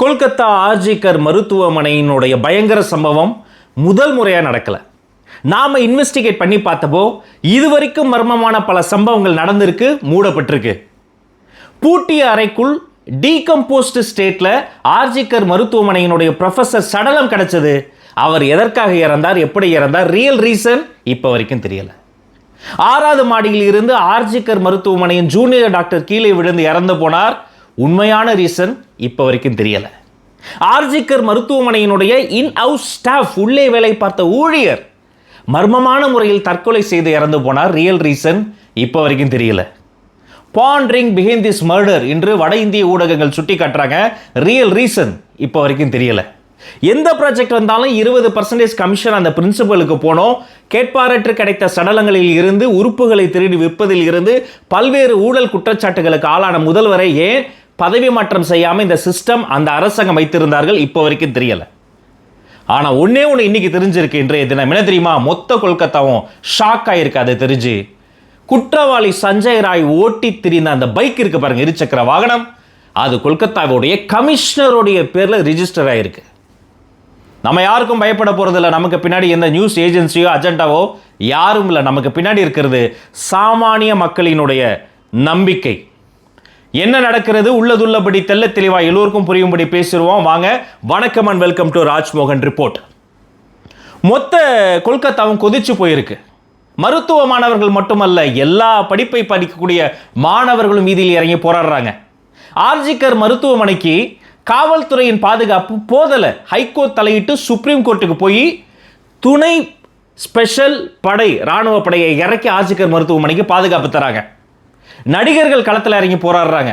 கொல்கத்தா ஆர்ஜிகர் மருத்துவமனையினுடைய பயங்கர சம்பவம் முதல் முறையாக நடக்கலை. நாம் இன்வெஸ்டிகேட் பண்ணி பார்த்தப்போ இதுவரைக்கும் மர்மமான பல சம்பவங்கள் நடந்திருக்கு மூடப்பட்டிருக்கு. பூட்டிய அறைக்குள் டீகம்போஸ்ட் ஸ்டேட்டில் ஆர்ஜிகர் மருத்துவமனையினுடைய ப்ரொஃபஸர் சடலம் கிடச்சது. அவர் எதற்காக இறந்தார் எப்படி இறந்தார் ரியல் ரீசன் இப்போ வரைக்கும் தெரியலை. ஆறாவது மாடியில் இருந்து ஆர்ஜிகர் மருத்துவமனையின் ஜூனியர் டாக்டர் கீழே விழுந்து இறந்து போனார். உண்மையான ரீசன் இப்போ வரைக்கும் தெரியலை. ஆர்ஜிகர் மருத்துவமனையினுடைய இன் ஹவுஸ் ஸ்டாஃப் உள்ளே வேலை பார்த்த ஊழியர் மர்மமான முறையில் தற்கொலை செய்து இறந்து போனார். ரியல் ரீசன் இப்போ வரைக்கும் தெரியல. பாண்ட்ரிங் பிஹைண்ட் திஸ் மர்டர் என்று வட இந்திய ஊடகங்கள் சுட்டி காட்டுறாங்க ரியல் ரீசன் இப்போ வரைக்கும் தெரியல. எந்த ப்ராஜெக்ட் வந்தாலும் இருபது பர்சன்டேஜ் கமிஷன் அந்த பிரின்சிபலுக்கு போனோம். கேட்பாரற்று கிடைத்த சடலங்களில் இருந்து உறுப்புகளை திருடி விற்பதில் இருந்து பல்வேறு ஊழல் குற்றச்சாட்டுகளுக்கு ஆளான முதல்வரை ஏன் பதவி மாற்றம் செய்யாமல் இந்த சிஸ்டம் அந்த அரசாங்கம் வைத்திருந்தார்கள் இப்போ வரைக்கும் தெரியலை. ஆனால் ஒன்னே ஒன்று இன்னைக்கு தெரிஞ்சிருக்கு இன்றைய தினம். என்ன தெரியுமா? மொத்த கொல்கத்தாவும் ஷாக் ஆகிருக்கு அதை தெரிஞ்சு. குற்றவாளி சஞ்சய் ராய் ஓட்டி திரிந்த அந்த பைக் இருக்கு பாருங்க இருசக்கர வாகனம். அது கொல்கத்தாவுடைய கமிஷனருடைய பேரில் ரிஜிஸ்டர் ஆகிருக்கு நம்ம யாருக்கும் பயப்பட போகிறதில்ல நமக்கு பின்னாடி எந்த நியூஸ் ஏஜென்சியோ அஜெண்டாவோ யாரும் இல்லை. நமக்கு பின்னாடி இருக்கிறது சாமானிய மக்களினுடைய நம்பிக்கை. என்ன நடக்கிறது? உள்ளதுள்ளபடி தெல்ல தெளிவா எல்லோருக்கும் புரியும்படி பேசிடுவோம் வாங்க வணக்கம் and welcome to Rajmohan report மொத்த கொல்கத்தாவும் கொதிச்சு போயிருக்கு. மருத்துவ மாணவர்கள் மட்டுமல்ல எல்லா படிப்பை படிக்கக்கூடிய மாணவர்களும் வீதியில் இறங்கி போராடுறாங்க. ஆர்ஜிகர் மருத்துவமனைக்கு காவல்துறையின் பாதுகாப்பு போதலை ஹைகோர்ட் தலையிட்டு சுப்ரீம் கோர்ட்டுக்கு போய் துணை ஸ்பெஷல் படை ராணுவ படையை இறக்கி ஆர்ஜிகர் மருத்துவமனைக்கு பாதுகாப்பு தராங்க. நடிகர்கள் களத்தில் இறங்கி போராடுறாங்க.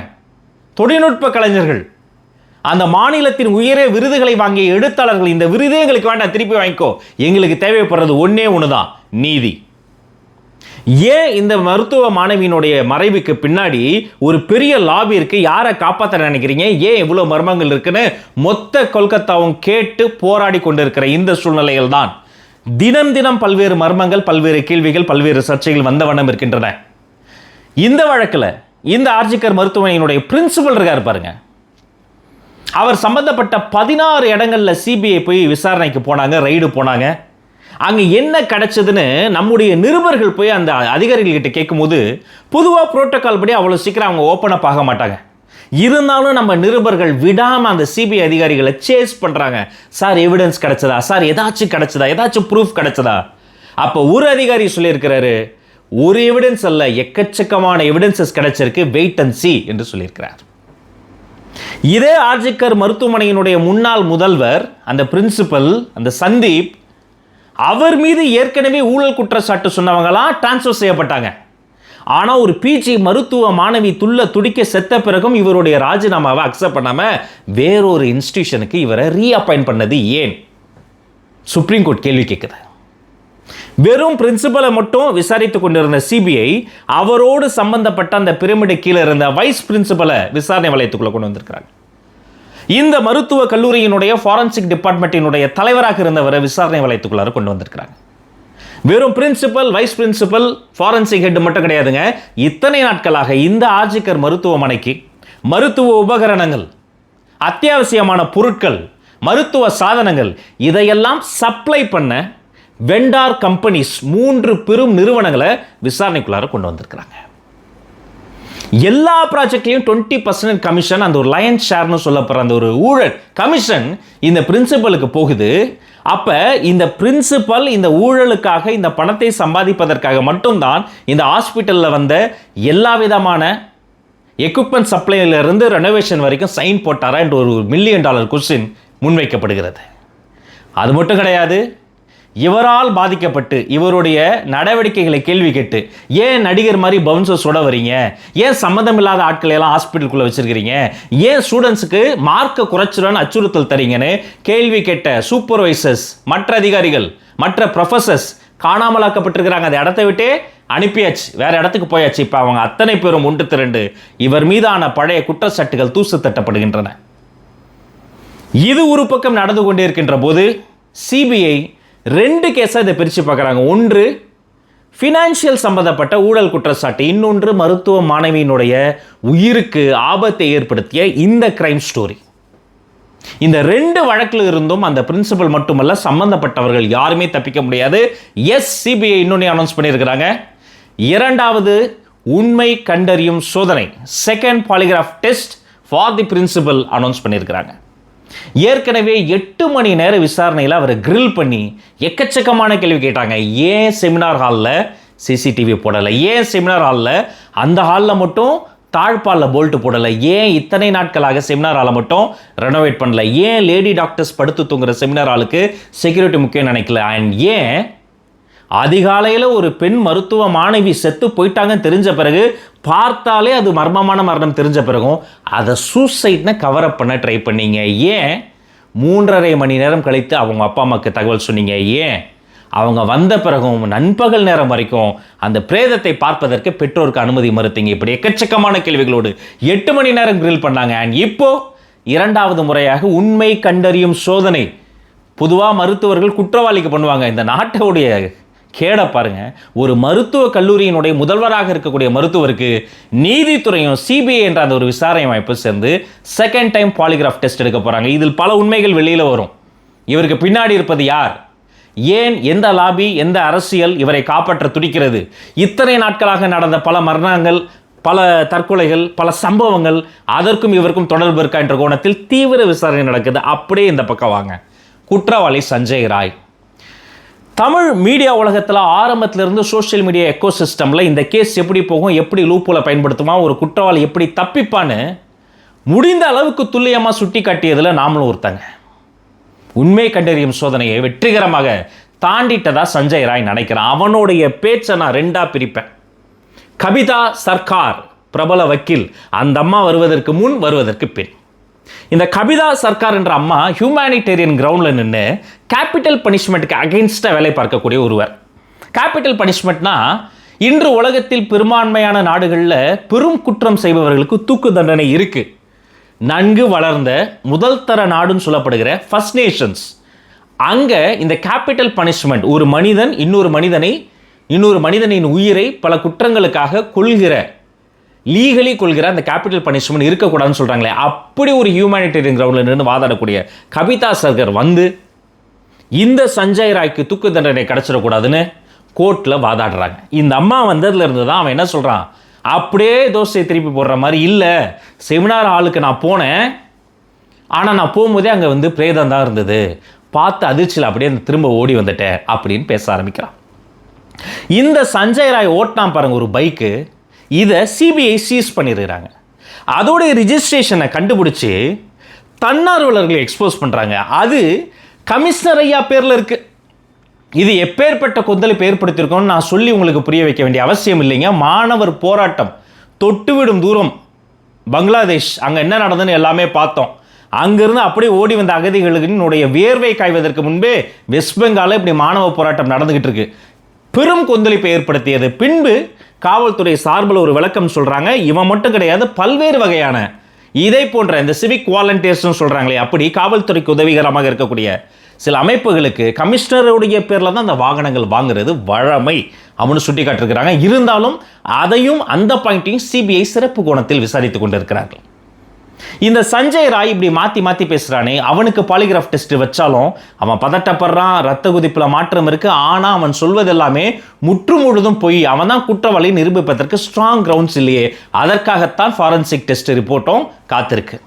தொழில்நுட்ப கலைஞர்கள். அந்த மாநிலத்தின் உயரே விருதுகளை வாங்கிய எழுத்தாளர்கள் இந்த விருதே எங்களுக்கு வேண்டாம் திருப்பி வாங்கிக்கோ. எங்களுக்கு தேவைப்படுறது ஒன்றே ஒன்று தான் நீதி. ஏன் இந்த மருத்துவ மாணவியினுடைய மறைவுக்கு பின்னாடி ஒரு பெரிய லாபி இருக்கு? யாரை காப்பாற்ற நினைக்கிறீங்க? ஏன் இவ்வளோ மர்மங்கள் இருக்குன்னு மொத்த கொல்கத்தாவும் கேட்டு போராடி கொண்டிருக்கிற இந்த சூழ்நிலையில் தான் தினம் தினம் பல்வேறு மர்மங்கள் பல்வேறு கேள்விகள் பல்வேறு சர்ச்சைகள் வந்த வண்ணம் இருக்கின்றன. இந்த வழக்கில் இந்த ஆர்ஜிக்கர் மருத்துவமனையினுடைய பிரின்சிபல் இருக்கார் பாருங்க. அவர் சம்பந்தப்பட்ட பதினாறு இடங்களில் சிபிஐ போய் விசாரணைக்கு போனாங்க ரைடு போனாங்க. அங்கே என்ன கிடைச்சதுன்னு நம்முடைய நிருபர்கள் போய் அந்த அதிகாரிகள்கிட்ட கேட்கும்போது பொதுவாக புரோட்டோகால் படி அவ்வளோ சீக்கிரம் அவங்க ஓப்பன் அப் ஆக மாட்டாங்க. இருந்தாலும் நம்ம நிருபர்கள் விடாமல் அந்த சிபிஐ அதிகாரிகளை சேஸ் பண்ணுறாங்க சார் எவிடன்ஸ் கிடச்சதா? சார் ஏதாச்சும் கிடச்சதா? ஏதாச்சும் ப்ரூஃப் கிடைச்சதா? அப்போ ஒரு அதிகாரி சொல்லியிருக்கிறாரு ஒரு எவிடன்ஸ் அல்ல எக்கச்சக்கமான எவிடன்சஸ் கிடைச்சிருக்கு வெயிட் அண்ட் சி என்று சொல்லியிருக்கிறார். இதே ஆர்ஜிக்கர் மருத்துவமனையினுடைய முன்னாள் முதல்வர் அந்த பிரின்சிபல் அந்த சந்தீப் அவர் மீது ஏற்கனவே ஊழல் குற்றச்சாட்டு சொன்னவங்களாம் டிரான்ஸ்ஃபர் செய்யப்பட்டாங்க. ஆனால் ஒரு பிஜி மருத்துவ மாணவி துள்ள துடிக்க செத்த பிறகும் இவருடைய ராஜினாமாவை அக்செப்ட் பண்ணாமல் வேறொரு இன்ஸ்டிடியூஷனுக்கு இவரை ரீஅப்பாயிண்ட் பண்ணது ஏன்? சுப்ரீம் கோர்ட் கேள்வி கேட்குது வெறும் பிரின்சிபலை மட்டும் விசாரித்து கொண்டிருந்த சிபிஐ அவரோடு சம்பந்தப்பட்ட அந்த பிரமிடு கீழே இருந்த வைஸ் பிரின்சிபலை விசாரணை வளையத்துக்குள்ள கொண்டு வந்திருக்கிறாங்க. இந்த மருத்துவ கல்லூரியினுடைய ஃபாரன்சிக் டிபார்ட்மெண்ட்டினுடைய தலைவராக இருந்தவரை விசாரணை வளையத்துக்குள்ளார கொண்டு வந்திருக்கிறாங்க. வெறும் principal vice principal forensic head மட்டும் கிடையாதுங்க. இத்தனை நாட்களாக இந்த ஆர்ஜிக்கர் மருத்துவமனைக்கு மருத்துவ உபகரணங்கள் அத்தியாவசியமான பொருட்கள் மருத்துவ சாதனங்கள் இதையெல்லாம் சப்ளை பண்ண வெண்டார் கம்பெனிஸ் மூன்று பெரும் நிறுவனங்களை விசாரணைக்குள்ளார கொண்டு வந்திருக்கிறாங்க. எல்லா ப்ராஜெக்ட்லையும் டுவெண்ட்டி பர்சன்ட் கமிஷன் அந்த ஒரு லயன் ஷேர்னு சொல்லப்படுற அந்த ஒரு ஊழல் கமிஷன் இந்த பிரின்சிபலுக்கு போகுது. அப்போ இந்த பிரின்சிபல் இந்த ஊழலுக்காக இந்த பணத்தை சம்பாதிப்பதற்காக மட்டும்தான் இந்த ஹாஸ்பிட்டலில் வந்த எல்லா விதமான எக்யூப்மெண்ட் சப்ளைலேருந்து ரெனோவேஷன் வரைக்கும் சைன் போட்டாரா என்ற ஒரு மில்லியன் டாலர் கொஸ்டின் முன்வைக்கப்படுகிறது. அது மட்டும் கிடையாது. இவரால் பாதிக்கப்பட்டு இவருடைய நடவடிக்கைகளை கேள்வி கேட்டு ஏன் நடிகர் மாதிரி பவுன்சர் சுட வரீங்க ஏன் சம்மந்தம் இல்லாத ஆட்களை எல்லாம் ஹாஸ்பிட்டலுக்குள்ள வச்சிருக்கிறீங்க? ஏன் ஸ்டூடெண்ட்ஸுக்கு மார்க்கை குறைச்சிடன்னு அச்சுறுத்தல் தரீங்கன்னு கேள்வி கேட்ட சூப்பர்வைசர்ஸ் மற்ற அதிகாரிகள் மற்ற ப்ரொஃபசர்ஸ் காணாமலாக்கப்பட்டிருக்கிறாங்க. அந்த இடத்த விட்டே அனுப்பியாச்சு. வேற இடத்துக்கு போயாச்சு. இப்போ அவங்க அத்தனை பேரும் ஒன்று திரண்டு இவர் மீதான பழைய குற்றச்சாட்டுகள் தூசு தட்டப்படுகின்றன. இது ஒரு பக்கம் நடந்து கொண்டே இருக்கின்ற போது சிபிஐ ரெண்டு கேஸாக இதை பிரித்து பார்க்குறாங்க. ஒன்று ஃபினான்ஷியல் சம்பந்தப்பட்ட ஊழல் குற்றச்சாட்டு. இன்னொன்று மருத்துவ மாணவியினுடைய உயிருக்கு ஆபத்தை ஏற்படுத்திய இந்த கிரைம் ஸ்டோரி இந்த ரெண்டு வழக்கில் இருந்தும் அந்த பிரின்சிபல் மட்டுமல்ல சம்பந்தப்பட்டவர்கள் யாருமே தப்பிக்க முடியாது. எஸ் சிபிஐ இன்னொன்று அனௌன்ஸ் பண்ணியிருக்கிறாங்க. இரண்டாவது உண்மை கண்டறியும் சோதனை. Second polygraph test for the principal announce பண்ணியிருக்கிறாங்க. ஏற்கனவே எட்டு மணி நேர விசாரணையில் அவரை கிரில் பண்ணி எக்கச்சக்கமான கேள்வி கேட்டாங்க. ஏன் செமினார் ஹாலில் சிசிடிவி போடலை? ஏன் செமினார் ஹாலில் அந்த ஹாலில் மட்டும் தாழ்பாலில் போல்ட்டு போடலை? ஏன் இத்தனை நாட்களாக செமினார் ஹாலை மட்டும் ரெனோவேட் பண்ணல? ஏன் லேடி டாக்டர்ஸ் படுத்து தூங்குற செமினார் ஹாலுக்கு செக்யூரிட்டி முக்கியம் நினைக்கல? அண்ட் ஏன் அதிகாலையில் ஒரு பெண் மருத்துவ மாணவி செத்து போயிட்டாங்கன்னு தெரிஞ்ச பிறகு பார்த்தாலே அது மர்மமான மரணம் தெரிஞ்ச பிறகும் அதை சூசைட்னு கவர் அப் பண்ண ட்ரை பண்ணீங்க. ஏன்? மூன்றரை மணி நேரம் கழித்து அவங்க அப்பா அம்மாவுக்கு தகவல் சொன்னீங்க. ஏன்? அவங்க வந்த பிறகும் நண்பகல் நேரம் வரைக்கும் அந்த பிரேதத்தை பார்ப்பதற்கு பெற்றோருக்கு அனுமதி மறுத்தீங்க. இப்படி எக்கச்சக்கமான கேள்விகளோடு எட்டு மணி நேரம் கிரில் பண்ணாங்க. அண்ட் இப்போ இரண்டாவது முறையாக உண்மை கண்டறியும் சோதனை. பொதுவாக மருத்துவர்கள் குற்றவாளிக்கு பண்ணுவாங்க. இந்த நாட்டோடைய கேட பாருங்க. ஒரு மருத்துவ கல்லூரியினுடைய முதல்வராக இருக்கக்கூடிய மருத்துவருக்கு நீதித்துறையும் சிபிஐ என்ற அந்த ஒரு விசாரணை அமைப்பு சேர்ந்து செகண்ட் டைம் பாலிகிராஃப் டெஸ்ட் எடுக்க போகிறாங்க இதில் பல உண்மைகள் வெளியில் வரும். இவருக்கு பின்னாடி இருப்பது யார்? ஏன் எந்த லாபி எந்த அரசியல் இவரை காப்பாற்ற துடிக்கிறது? இத்தனை நாட்களாக நடந்த பல மரணங்கள் பல தற்கொலைகள் பல சம்பவங்கள் அதற்கும் இவருக்கும் தொடர்பு இருக்கா என்ற கோணத்தில் தீவிர விசாரணை நடக்குது. அப்படியே இந்த பக்கம் வாங்க. குற்றவாளி சஞ்சய் ராய். தமிழ் மீடியா உலகத்தில் ஆரம்பத்திலிருந்து சோஷியல் மீடியா எக்கோ சிஸ்டமில் இந்த கேஸ் எப்படி போகும் எப்படி லூப்போல பயன்படுத்துமா ஒரு குற்றவாளி எப்படி தப்பிப்பான்னு முடிந்த அளவுக்கு துல்லியமாக சுட்டி காட்டியதில் நாமளும் ஒருத்தங்க. உண்மை கண்டறியும் சோதனையை வெற்றிகரமாக தாண்டிட்டதா சஞ்சய் ராய் நினைக்கிறான். அவனுடைய பேச்சை நான் ரெண்டாக பிரிப்பேன். கவிதா சர்க்கார் பிரபல வக்கீல். அந்த அம்மா வருவதற்கு முன் வருவதற்கு பின். இந்த கவிதா சர்க்கார் என்ற அம்மா ஹியூமானிட்டேரியன் கிரவுண்டில் நின்று கேபிட்டல் பனிஷ்மெண்ட்டுக்கு அகெயின்ஸ்டாக வேலை பார்க்கக்கூடிய ஒருவர். கேபிட்டல் பனிஷ்மெண்ட்னா இன்று உலகத்தில் பெரும்பான்மையான நாடுகளில் பெரும் குற்றம் செய்பவர்களுக்கு தூக்கு தண்டனை இருக்குது நன்கு வளர்ந்த முதல் தர நாடுன்னு சொல்லப்படுகிற ஃபர்ஸ்ட் நேஷன்ஸ் அங்கே இந்த கேபிட்டல் பனிஷ்மெண்ட் ஒரு மனிதன் இன்னொரு மனிதனை இன்னொரு மனிதனின் உயிரை பல குற்றங்களுக்காக கொள்கிற லீகலி கொள்கிற அந்த கேபிட்டல் பனிஷ்மெண்ட் இருக்கக்கூடாதுன்னு சொல்கிறாங்களே அப்படி ஒரு ஹியூமானிட்டேரியன் கிரவுண்டில் நின்று வாதாடக்கூடிய கவிதா சர்கர் வந்து இந்த சஞ்சய் ராய்க்கு தூக்கு தண்டனை கிடச்சிடக்கூடாதுன்னு கோர்ட்டில் வாதாடுறாங்க. இந்த அம்மா வந்ததுல இருந்து தான் அவன் என்ன சொல்கிறான் அப்படியே தோசையை திருப்பி போடுற மாதிரி இல்லை செமினார் ஹாலுக்கு நான் போனேன் ஆனால் நான் போகும்போதே அங்கே வந்து பிரேதம் தான் இருந்தது. பார்த்து அதிர்ச்சியில் அப்படியே அந்த திரும்ப ஓடி வந்துட்டேன் அப்படின்னு பேச ஆரம்பிக்கிறான். இந்த சஞ்சய் ராய் ஓட்டினான் பாருங்க ஒரு பைக்கு இதை சிபிஐ சீஸ் பண்ணிடுறாங்க அதோடைய ரிஜிஸ்ட்ரேஷனை கண்டுபிடிச்சி தன்னார்வலர்களை எக்ஸ்போஸ் பண்ணுறாங்க அது கமிஷனர் ஐயா பேரில் இருக்குது இது எப்பேற்பட்ட கொந்தளிப்பு ஏற்படுத்தியிருக்கோம்னு நான் சொல்லி உங்களுக்கு புரிய வைக்க வேண்டிய அவசியம் இல்லைங்க. மாணவர் போராட்டம் தொட்டுவிடும் தூரம். பங்களாதேஷ் அங்கே என்ன நடந்ததுன்னு எல்லாமே பார்த்தோம். அங்கிருந்து அப்படியே ஓடி வந்த அகதிகளுடைய வேர்வை காய்வதற்கு முன்பே வெஸ்ட் பெங்காலில் இப்படி மாணவ போராட்டம் நடந்துகிட்டு இருக்கு. பெரும் கொந்தளிப்பை ஏற்படுத்தியது. பின்பு காவல்துறை சார்பில் ஒரு விளக்கம் சொல்கிறாங்க இவன் மட்டும் கிடையாது பல்வேறு வகையான இதே போன்ற இந்த சிவிக் வாலண்டியர்ஸ்னு சொல்கிறாங்களே அப்படி காவல்துறைக்கு உதவிகரமாக இருக்கக்கூடிய சில அமைப்புகளுக்கு கமிஷனருடைய பேரில் தான் அந்த வாகனங்கள் வாங்குறது வழமை அவனு சுட்டி காட்டிருக்கிறாங்க இருந்தாலும் அதையும் அந்த பாயிண்ட்டையும் சிபிஐ சிறப்பு கோணத்தில் விசாரித்துக் கொண்டிருக்கிறார்கள். இந்த சஞ்சய் ராய் இப்படி மாற்றி மாற்றி பேசுகிறானே அவனுக்கு பாலிகிராஃப் டெஸ்ட் வச்சாலும் அவன் பதட்டப்படுறான் ரத்த குதிப்பில் மாற்றம் இருக்கு. ஆனால் அவன் சொல்வது எல்லாமே முற்று முழுதும் போய் அவன் தான் குற்றவாளி நிரூபிப்பதற்கு ஸ்ட்ராங் கிரவுண்ட்ஸ் இல்லையே. அதற்காகத்தான் ஃபாரன்சிக் டெஸ்ட் ரிப்போர்ட்டும் காத்திருக்கு.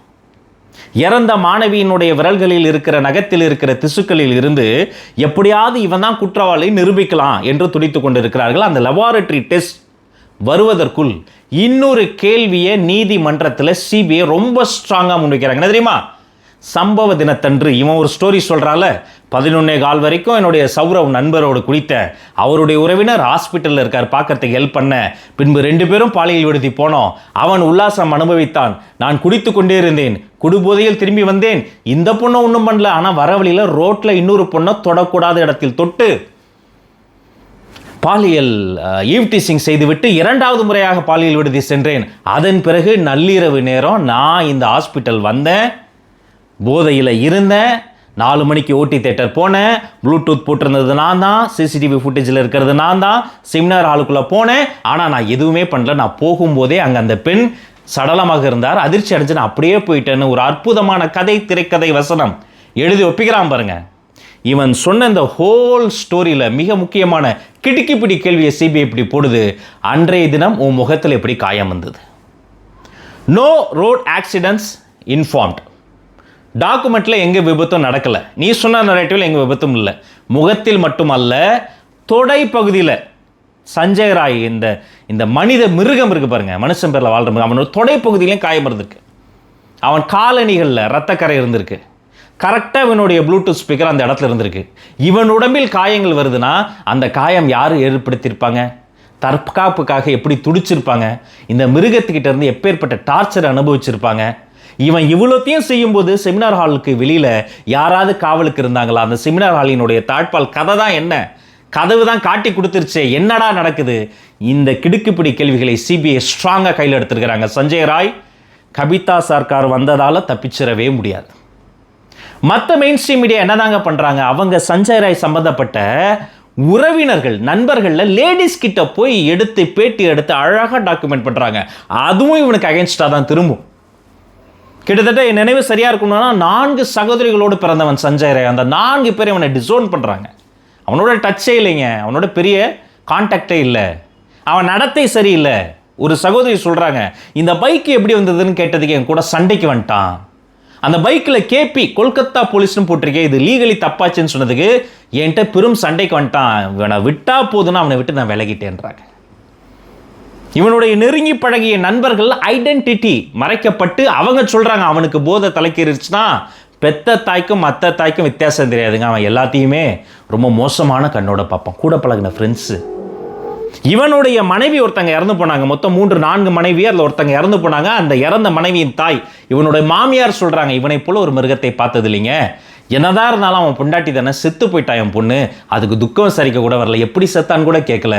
இறந்த மாணவியினுடைய விரல்களில் இருக்கிற நகத்தில் இருக்கிற திசுக்களில் இருந்து எப்படியாவது இவன் தான் குற்றவாளி நிரூபிக்கலாம் என்று துடித்து கொண்டிருக்கிறார்கள். அந்த லெபார்டரி டெஸ்ட் வருவதற்குள் இன்னொரு கேள்வியை நீதிமன்றத்தில் சிபிஐ ரொம்ப ஸ்ட்ராங்காக முன்வைக்கிறாங்க. என்ன தெரியுமா? சம்பவ தினத்தன்று இவன் ஒரு ஸ்டோரி சொல்கிறால பதினொன்னே கால் வரைக்கும் என்னுடைய சௌரவ் நண்பரோடு குளித்த அவருடைய உறவினர் ஹாஸ்பிட்டலில் இருக்கார் பார்க்கறதுக்கு ஹெல்ப் பண்ண. பின்பு ரெண்டு பேரும் பாலியல் விடுதி போனோம். அவன் உல்லாசம் அனுபவித்தான். நான் குடித்து கொண்டே இருந்தேன். குடுபோதையில் திரும்பி வந்தேன். இந்த பொண்ணை ஒன்றும் பண்ணல. ஆனால் வர வழியில் ரோட்டில் இன்னொரு பொண்ணை தொடக்கூடாத இடத்தில் தொட்டு பாலியல் ஈவ்டீசிங் செய்துவிட்டு இரண்டாவது முறையாக பாலியல் விடுதி சென்றேன். அதன் பிறகு நள்ளிரவு நேரம் நான் இந்த ஹாஸ்பிட்டல் வந்தேன். போதையில் இருந்தேன். நாலு மணிக்கு ஓடி தேட்டர் போனேன். ப்ளூடூத் போட்டிருந்தது நான் தான். சிசிடிவி ஃபுட்டேஜில் இருக்கிறது நான் தான். செமினார் ஹாலுக்குள்ளே போனேன். ஆனால் நான் எதுவுமே பண்ணல. நான் போகும்போதே அங்கே அந்த பெண் சடலமாக இருந்தார். அதிர்ச்சி அடைஞ்சு நான் அப்படியே போயிட்டேன்னு ஒரு அற்புதமான கதை திரைக்கதை வசனம் எழுதி ஒப்பிக்கிறான் பாருங்கள் இவன் சொன்ன இந்த ஹோல் ஸ்டோரியில் மிக முக்கியமான கிடுக்கிப்பிடி கேள்வியை சிபிஐ இப்படி போடுது. அன்றைய தினம் உன் முகத்தில் எப்படி காயம் வந்தது? நோ ரோட் ஆக்சிடென்ட்ஸ் இன்ஃபார்ம்ட் டாக்குமெண்ட்டில் எங்கே விபத்தும் நடக்கலை. நீ சொன்ன நரேட்டிவில் எங்கே விபத்தும் இல்லை. முகத்தில் மட்டுமல்ல தொடை பகுதியில் சஞ்சய் ராய் இந்த இந்த மனித மிருகம் இருக்குது பாருங்கள் மனுஷன் பேரில் வாழ்கிற மிருகம். அவனோட தொடை பகுதியிலையும் காயம் இருந்திருக்கு. அவன் காலணிகளில் ரத்தக்கரை இருந்திருக்கு. கரெக்டாக இவனுடைய ப்ளூடூத் ஸ்பீக்கர் அந்த இடத்துல இருந்திருக்கு. இவன் உடம்பில் காயங்கள் வருதுன்னா அந்த காயம் யார் ஏற்படுத்தியிருப்பாங்க? தற்காப்புக்காக எப்படி துடிச்சிருப்பாங்க? இந்த மிருகத்துக்கிட்ட இருந்து எப்பேற்பட்ட டார்ச்சர் அனுபவிச்சிருப்பாங்க? இவன் இவ்வளோத்தையும் செய்யும்போது செமினார் ஹாலுக்கு வெளியில் யாராவது காவலுக்கு இருந்தாங்களா? அந்த செமினார் ஹாலினுடைய தாழ்பால் கதை தான் என்ன? கதவு தான் காட்டி கொடுத்துருச்சே என்னடா நடக்குது? இந்த கிடுக்குப்பிடி கேள்விகளை சிபிஐ ஸ்ட்ராங்காக கையில் எடுத்திருக்கிறாங்க. சஞ்சய் ராய் கபிதா சர்க்கார் வந்ததால் தப்பிச்சிடவே முடியாது. மற்ற மெயின் ஸ்ட்ரீம் மீடியா என்னதாங்க பண்ணுறாங்க அவங்க சஞ்சய் ராய் சம்மந்தப்பட்ட உறவினர்கள் நண்பர்களில் லேடிஸ் கிட்ட போய் எடுத்து பேட்டி எடுத்து அழகாக டாக்குமெண்ட் பண்ணுறாங்க அதுவும் இவனுக்கு அகேன்ஸ்டாக தான் திரும்பும். கிட்டத்தட்ட என் நினைவு சரியாக இருக்கணும்னா நான்கு சகோதரிகளோடு பிறந்தவன் சஞ்சய் ராய். அந்த நான்கு பேர் இவனை டிசோன் பண்ணுறாங்க அவனோட டச்சே இல்லைங்க. அவனோட பெரிய கான்டாக்டே இல்லை. அவன் நடத்தை சரியில்லை. ஒரு சகோதரி சொல்கிறாங்க இந்த பைக் எப்படி வந்ததுன்னு கேட்டதுக்கு என் கூட சண்டைக்கு வந்துட்டான். அந்த பைக்கில் கேபி கொல்கத்தா போலீஸ்னு போட்டிருக்கேன் இது லீகலி தப்பாச்சுன்னு சொன்னதுக்கு என்கிட்ட பெரும் சண்டைக்கு வந்துட்டான். இவனை விட்டா போதுன்னா அவனை விட்டு நான் விலகிட்டேன்றாங்க. இவனுடைய நெருங்கி பழகிய நண்பர்கள் ஐடென்டிட்டி மறைக்கப்பட்டு அவங்க சொல்கிறாங்க அவனுக்கு போதை தலைக்கேறிச்சுன்னா பெத்த தாய்க்கும் மற்ற தாய்க்கும் வித்தியாசம் தெரியாதுங்க. அவன் எல்லாத்தையுமே ரொம்ப மோசமான கண்ணோட பார்ப்பான். கூட பழகின ஃப்ரெண்ட்ஸு இவனுடைய மனைவி ஒருத்தங்க இறந்து போனாங்க. மொத்தம் மூன்று நான்கு மனைவி அதில் ஒருத்தங்க இறந்து போனாங்க. அந்த இறந்த மனைவியின் தாய் இவனுடைய மாமியார் சொல்கிறாங்க இவனை போல ஒரு மிருகத்தை பார்த்தது இல்லைங்க. என்னதான் இருந்தாலும் அவன் பொண்டாட்டி தானே செத்து போயிட்டான் என் பொண்ணு. அதுக்கு துக்கம் சரிக்க கூட வரல. எப்படி செத்தான்னு கூட கேட்கல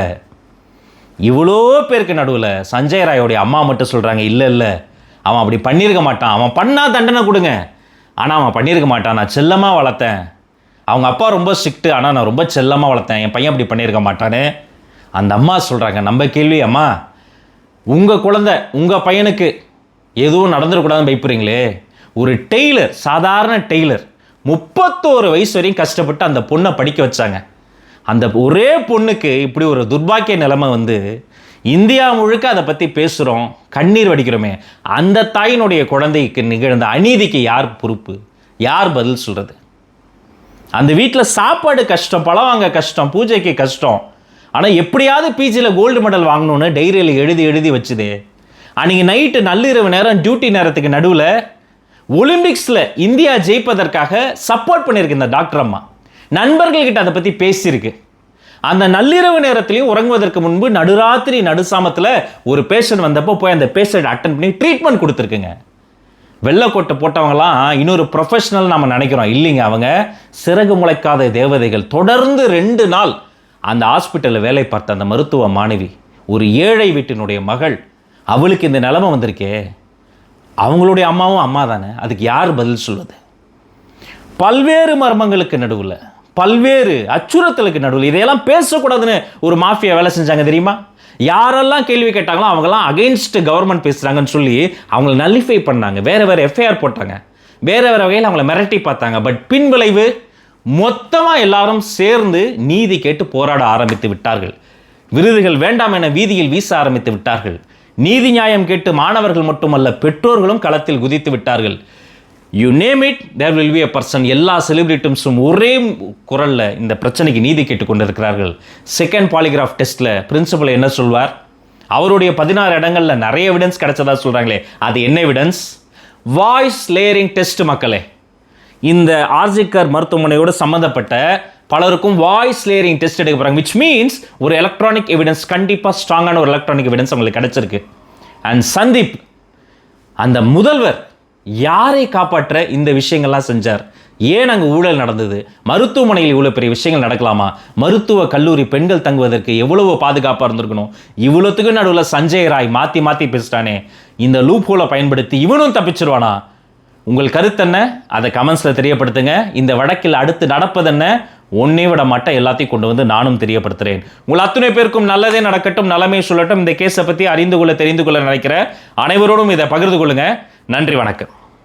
இவ்வளோ பேருக்கு நடுவில் சஞ்சய் ராயோடைய அம்மா மட்டும் சொல்கிறாங்க இல்லை இல்லை. அவன் அப்படி பண்ணியிருக்க மாட்டான். அவன் பண்ணால் தண்டனை கொடுங்க. ஆனால் அவன் பண்ணியிருக்க மாட்டான். நான் செல்லமாக வளர்த்தேன். அவங்க அப்பா ரொம்ப ஸ்ட்ரிக்ட்டு ஆனால் நான் ரொம்ப செல்லமாக வளர்த்தேன். என் பையன் அப்படி பண்ணியிருக்க மாட்டானே. அந்த அம்மா சொல்கிறாங்க நம்ம கேள்வி அம்மா உங்கள் குழந்தை உங்கள் பையனுக்கு எதுவும் நடந்துடக்கூடாதுன்னு பயப்படுறீங்களே? ஒரு டெய்லர் சாதாரண டெய்லர் முப்பத்தோரு வயசு வரையும் கஷ்டப்பட்டு அந்த பொண்ணை படிக்க வச்சாங்க. அந்த ஒரே பொண்ணுக்கு இப்படி ஒரு துர்பாக்கிய நிலைமை வந்து இந்தியா முழுக்க அதை பற்றி பேசுகிறோம் கண்ணீர் வடிக்கிறோமே. அந்த தாயினுடைய குழந்தைக்கு நிகழ்ந்த அநீதிக்கு யார் பொறுப்பு? யார் பதில் சொல்கிறது அந்த வீட்டில் சாப்பாடு கஷ்டம் பழம் வாங்க கஷ்டம் பூஜைக்கு கஷ்டம் ஆனால் எப்படியாவது பிஜியில் கோல்டு மெடல் வாங்கணும்னு டைரியில் எழுதி எழுதி வச்சுது. அன்றைக்கி நைட்டு நள்ளிரவு நேரம் டியூட்டி நேரத்துக்கு நடுவில் ஒலிம்பிக்ஸில் இந்தியா ஜெயிப்பதற்காக சப்போர்ட் பண்ணியிருக்கு இந்த டாக்டர் அம்மா. நண்பர்கள்கிட்ட அதை பற்றி பேசியிருக்கு. அந்த நள்ளிரவு நேரத்திலையும் உறங்குவதற்கு முன்பு நடுராத்திரி நடுசாமத்தில் ஒரு பேஷண்ட் வந்தப்போ போய் அந்த பேஷண்ட் அட்டன் பண்ணி ட்ரீட்மெண்ட் கொடுத்துருக்குங்க. வெள்ளக்கோட்டை போட்டவங்களாம் இன்னொரு ப்ரொஃபஷனல் நம்ம நினைக்கிறோம். இல்லைங்க அவங்க சிறகு முளைக்காத தேவதைகள். தொடர்ந்து ரெண்டு நாள் அந்த ஹாஸ்பிட்டலில் வேலை பார்த்த அந்த மருத்துவ மாணவி ஒரு ஏழை வீட்டினுடைய மகள் அவளுக்கு இந்த நிலமை வந்திருக்கே. அவங்களுடைய அம்மாவும் அம்மா தானே அதுக்கு யார் பதில் சொல்வது? பல்வேறு மர்மங்களுக்கு நடுவில் பல்வேறு அச்சுறுத்தலுக்கு நடுவில் இதையெல்லாம் பேசக்கூடாதுன்னு ஒரு மாஃபியா வேலை செஞ்சாங்க தெரியுமா? யாரெல்லாம் கேள்வி கேட்டாங்களோ அவங்கெல்லாம் அகெயின்ஸ்ட் கவர்மெண்ட் பேசுகிறாங்கன்னு சொல்லி அவங்கள நல்லிஃபை பண்ணாங்க. வேறு வேறு எஃப்ஐஆர் போட்டாங்க. வேறு வேறு வகையில் அவங்கள மிரட்டி பார்த்தாங்க. பட் பின் விளைவு மொத்தமாக எல்லாரும் சேர்ந்து நீதி கேட்டு போராட ஆரம்பித்து விட்டார்கள். விருதுகள் வேண்டாம் என வீதியில் வீச ஆரம்பித்து விட்டார்கள். நீதி நியாயம் கேட்டு மாணவர்கள் மட்டுமல்ல பெற்றோர்களும் களத்தில் குதித்து விட்டார்கள். You name it there will be a person எல்லா செலிபிரிட்டிஸும் ஒரே குரலில் இந்த பிரச்சனைக்கு நீதி கேட்டுக்கொண்டிருக்கிறார்கள் செகண்ட் பாலிகிராஃப் டெஸ்ட்டில் பிரின்சிபல் என்ன சொல்வார்? அவருடைய பதினாறு இடங்களில் நிறைய எவிடன்ஸ் கிடைச்சதா சொல்கிறாங்களே அது என்ன எவிடன்ஸ் வாய்ஸ் லேயரிங் டெஸ்ட் மக்களே. இந்த ஆர்ஜிக்கர் மருத்துவமனையோடு சம்மந்தப்பட்ட பலருக்கும் வாய்ஸ் லேயரிங் டெஸ்ட் எடுக்க போகிறாங்க விச் மீன்ஸ் ஒரு எலக்ட்ரானிக் எவிடன்ஸ் கண்டிப்பாக ஸ்ட்ராங்கான ஒரு எலக்ட்ரானிக் எவிடன்ஸ் அவங்களுக்கு கிடச்சிருக்கு. அண்ட் சந்தீப் அந்த முதல்வர் யாரை காப்பாற்ற இந்த விஷயங்கள்லாம் செஞ்சார்? ஏன் அங்கே ஊழல் நடந்தது? மருத்துவமனையில் இவ்வளோ பெரிய விஷயங்கள் நடக்கலாமா? மருத்துவ கல்லூரி பெண்கள் தங்குவதற்கு எவ்வளவு பாதுகாப்பாக இருந்திருக்கணும்? இவ்வளோத்துக்கும் நடுவில் சஞ்சய் ராய் மாற்றி மாற்றி பேசிட்டானே. இந்த லூப் ஹோலை பயன்படுத்தி இவனும் தப்பிச்சிருவானா? உங்கள் கருத்து என்ன? அதை கமெண்ட்ஸில் தெரியப்படுத்துங்க. இந்த வழக்கில் அடுத்து நடப்பதென்ன ஒன்றே விட மாட்டேன் எல்லாத்தையும் கொண்டு வந்து நானும் தெரியப்படுத்துகிறேன் உங்கள் அத்துணை பேருக்கும் நல்லதே நடக்கட்டும் நலமே சொல்லட்டும். இந்த கேஸை பற்றி அறிந்து கொள்ள தெரிந்து கொள்ள நினைக்கிற அனைவரோடும் இதை பகிர்ந்து கொள்ளுங்கள் நன்றி வணக்கம்.